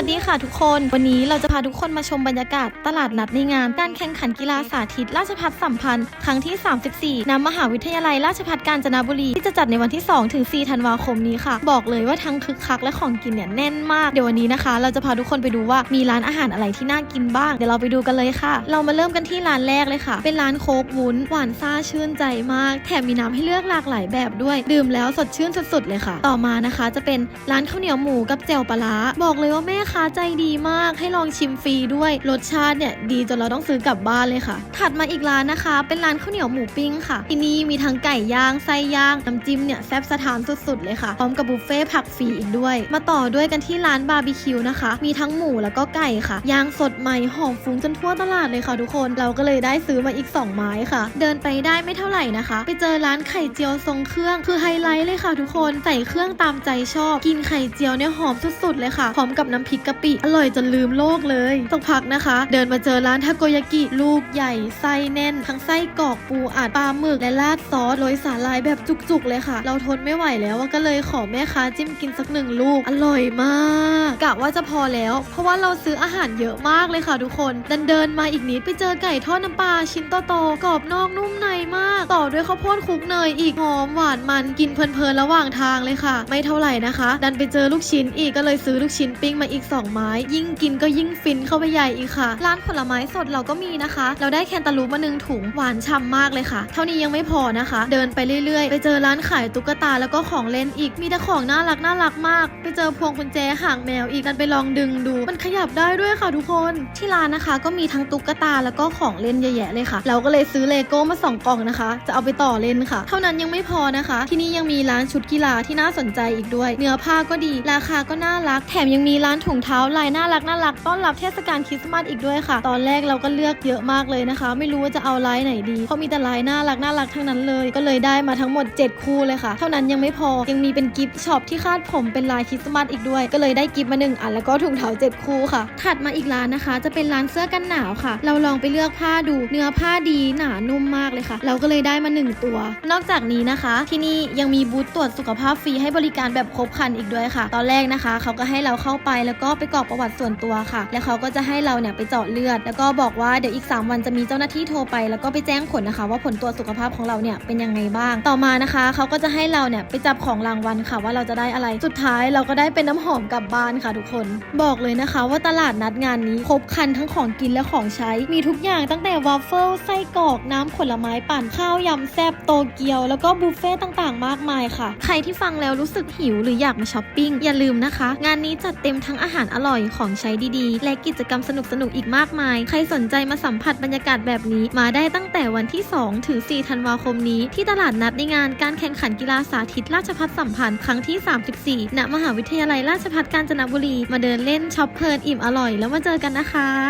วัสดีค่ะทุกคน วันนี้เราจะพาทุกคนมาชมบรรยากาศตลาดนัดในงาน การแข่งขันกีฬาสาธิต ราชพัฒสัมพันธ์ ครั้งที่ 34ณมหาวิทยาลัยราชพัฒกาญจนบุรี ที่จะจัดในวันที่ 2 ถึง 4 ธันวาคมนี้ค่ะ บอกเลยว่าทั้งคึกคักและของกินเนี่ยแน่นมาก เดี๋ยววันนี้นะคะ เราจะพาทุกคนไปดูว่ามีร้านอาหารอะไรที่น่ากินบ้าง เดี๋ยวเราไปดูกันเลยค่ะ เรามาเริ่มกันที่ร้านแรกเลยค่ะ เป็นร้านโค้กวุ้น หวานซ่าชื่นใจมาก แถมมีน้ำให้เลือกหลากหลายแบบด้วย ดื่มแล้วสดชื่นสุดๆเลยค่ะ ต่อมานะคะ จะเป็นร้านข้าวเหนียวหมูกับแจ่วปลาร้าบอกเลยว่าแม่ค้าใจดีมากให้ลองชิมฟรีด้วย รสชาติเนี่ยดีจนเราต้องซื้อกลับบ้านเลยค่ะ ถัดมาอีกร้านนะคะ เป็นร้านข้าวเหนียวหมูปิ้งค่ะที่นี่มีทั้งไก่ย่างไส้ย่างน้ำจิ้มเนี่ยแซ่บสะทานสุดๆเลยค่ะพร้อมกับบุฟเฟ่ผักฟรีอีกด้วย มาต่อด้วยกันที่ร้านบาร์บีคิวนะคะ มีทั้งหมูแล้วก็ไก่ค่ะย่างสดใหม่หอมฟุ้งจนทั่วตลาดเลยค่ะทุกคนเราก็เลยได้ซื้อมาอีก 2 ไม้ค่ะ เดินไปได้ไม่เท่าไหร่นะคะ ไปเจอร้านไข่เจียวทรงเครื่องคือไฮไลท์เลยค่ะ ทุกคนใส่เครื่องตามใจชอบ กินไข่เจียวเนี่ยหอมสุดๆเลยค่ะพร้อมกับน้ำพริกกะปิอร่อยจนลืมโลกเลยสักพักนะคะ เดินมาเจอร้านทาโกยากิลูกใหญ่ไส้แน่น ทั้งไส้กรอกปูอัดปลาหมึกและราดซอสโรยสาลายแบบจุกๆเลยค่ะ เราทนไม่ไหวแล้วก็เลยขอแม่ค้าจิ้มกินสักหนึ่งลูกอร่อยมากกะว่าจะพอแล้ว เพราะว่าเราซื้ออาหารเยอะมากเลยค่ะทุกคนดินเดินมาอีกนิดไปเจอไก่ทอดน้ำปลาชิ้นโตๆกรอบนอกนุ่มในมาก ต่อด้วยข้าวโพดคลุกเนยอีกหอมหวานมันกินเพลินๆระหว่างทางเลยค่ะ ไม่เท่าไหร่นะคะ ดันไปเจอลูกชิ้นอีกก็เลยซื้อลูกชิ้นปิ้งมาอีก2ไม้ ยิ่งกินก็ยิ่งฟินเข้าไปใหญ่อีกค่ะ ร้านผลไม้สดเราก็มีนะคะ เราได้แคนตาลูปมาหนึ่งถุงหวานฉ่ำมากเลยค่ะ เท่านี้ยังไม่พอนะคะ เดินไปเรื่อยๆ ไปเจอร้านขายตุ๊กตาแล้วก็ของเล่นอีกมีแต่ของน่ารักน่ารักมาก ไปเจอพวงกุญแจหางแมวอีกกันไปลองดึงดู มันขยับได้ด้วยค่ะทุกคนที่ร้านนะคะ ก็มีทั้งตุ๊กตาแล้วก็ของเล่นเยอะแยะเลยค่ะ เราก็เลยซื้อเลโก้มาสองกล่องนะคะ จะเอาไปต่อเล่นค่ะ เท่านั้นยังไม่พอนะคะ ที่นี่ยังมีร้านชุดกีฬาที่น่าสนใจอีกด้วย เนื้อผ้าก็ดี ราคาก็น่ารัก แถมยังมีร้านถุงเท้าลายน่ารักน่ารักต้อนรับเทศกาลคริสต์มาสอีกด้วยค่ะ ตอนแรกเราก็เลือกเยอะมากเลยนะคะ ไม่รู้ว่าจะเอาลายไหนดีเพราะมีแต่ลายน่ารักน่ารักทั้งนั้นเลย ก็เลยได้มาทั้งหมด 7 คู่เลยค่ะ เท่านั้นยังไม่พอยังมีเป็นกิฟต์ช็อปที่คาดผมเป็นลายคริสต์มาสอีกด้วย ก็เลยได้กิฟต์มาหนึ่งอันแล้วก็ถุงเท้า7คู่ค่ะ ถัดมาอีกร้านนะคะ จะเป็นร้านเสื้อกันหนาวค่ะ เราลองไปเลือกผ้าดูเนื้อผ้าดีหนานุ่มมากเลยค่ะ เราก็เลยได้มาหนึ่งตัว นอกจากนี้นะคะ ที่นี่ยังมีบูธตรวจสุขภาพฟรีให้บริการแบบครบครันอีกด้วยค่ะ ตอนแรกนะคะ เขาก็ให้เราเข้าไปแล้วก็ไปกรอกประวัติส่วนตัวค่ะ แล้วเขาก็จะให้เราเนี่ยไปเจาะเลือด แล้วก็บอกว่าเดี๋ยวอีก 3 วันจะมีเจ้าหน้าที่โทรไป แล้วก็ไปแจ้งผลนะคะ ว่าผลตรวจสุขภาพของเราเนี่ยเป็นยังไงบ้าง ต่อมานะคะ เขาก็จะให้เราเนี่ยไปจับของรางวัลค่ะ ว่าเราจะได้อะไร สุดท้ายเราก็ได้เป็นน้ำหอมกลับบ้านค่ะทุกคน บอกเลยนะคะว่าตลาดนัดงานนี้ครบครันทั้งของกินและของใช้ มีทุกอย่างตั้งแต่วาฟเฟิลไส้กรอกน้ำผลไม้ปั่นข้าวยำแซบโตเกียว แล้วก็บุฟเฟ่ต่างๆ มากมายค่ะ ใครที่ฟังแล้วรู้สึกหิวหรืออยากมาช้อปปิ้งอย่าลืมนะคะ งานนี้จัดเต็มทั้งอาหารอร่อยของใช้ดีๆ และกิจกรรมสนุกๆอีกมากมาย ใครสนใจมาสัมผัสบรรยากาศแบบนี้ มาได้ตั้งแต่วันที่ 2 ถึง 4 ธันวาคมนี้ ที่ตลาดนัดในงานการแข่งขันกีฬาสาธิตราชพัฒสัมพันธ์ครั้งที่ 34 ณ มหาวิทยาลัยราชภัฏกาญจนบุรี มาเดินเล่นช็อปเพลินอิ่มอร่อย แล้วมาเจอกันนะคะ